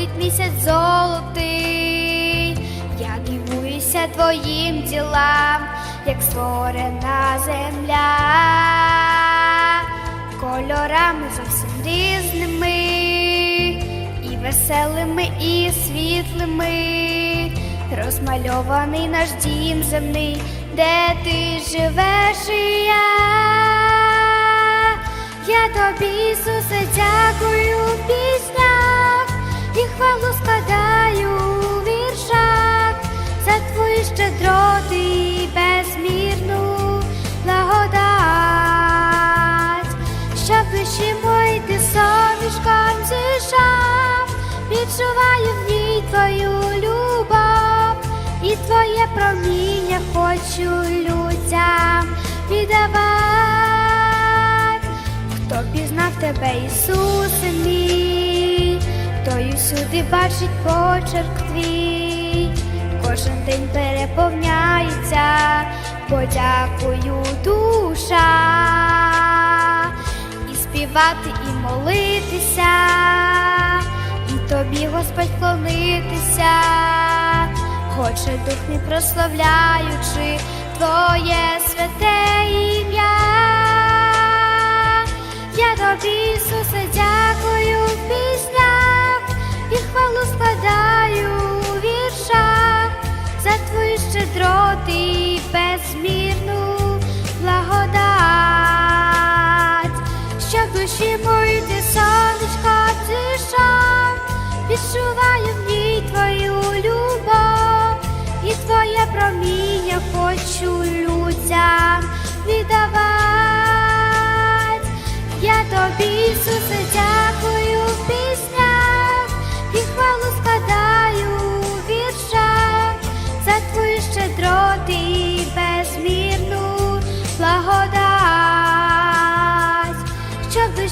сходить місяць золотий, я дивуюся твоїм ділам, як створена земля, кольорами зовсім різними, і веселими, і світлими, розмальований наш дім земний, де ти живеш і я. Я тобі, Ісусе, дякую твої безмірну благодать, щоб душі мої ти сонечком зійшов, відчуваю в ній твою любов і твоє проміння хочу людям віддавати. Хто пізнав тебе, Ісусе мій, той усюди бачить почерк твій, кожен день переповняється, подякую душа, і співати, і молитися, і тобі, Господь, клонитися, хоче дух не прославляючи Твоє щедроти безмірну благодать, щоб душі мої ти сонечко зійшов, відчуваю в ній твою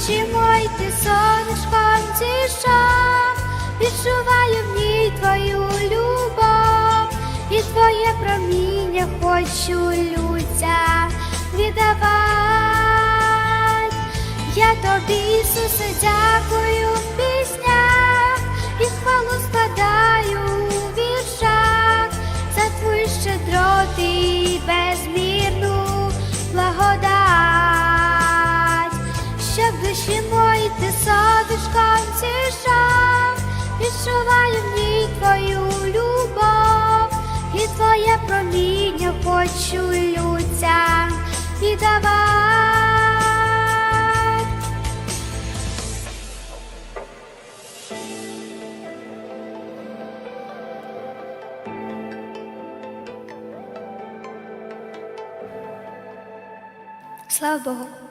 ти сонечком зійшов, відчуваю в ній твою любов. І твоє проміння хочу людям віддавати. Я тобі, Ісусе, дякую в піснях і хвалу складаю садочком зійшов, відчуваю в ній твою любов і твоє проміння хочу людям віддавати. Слава Богу.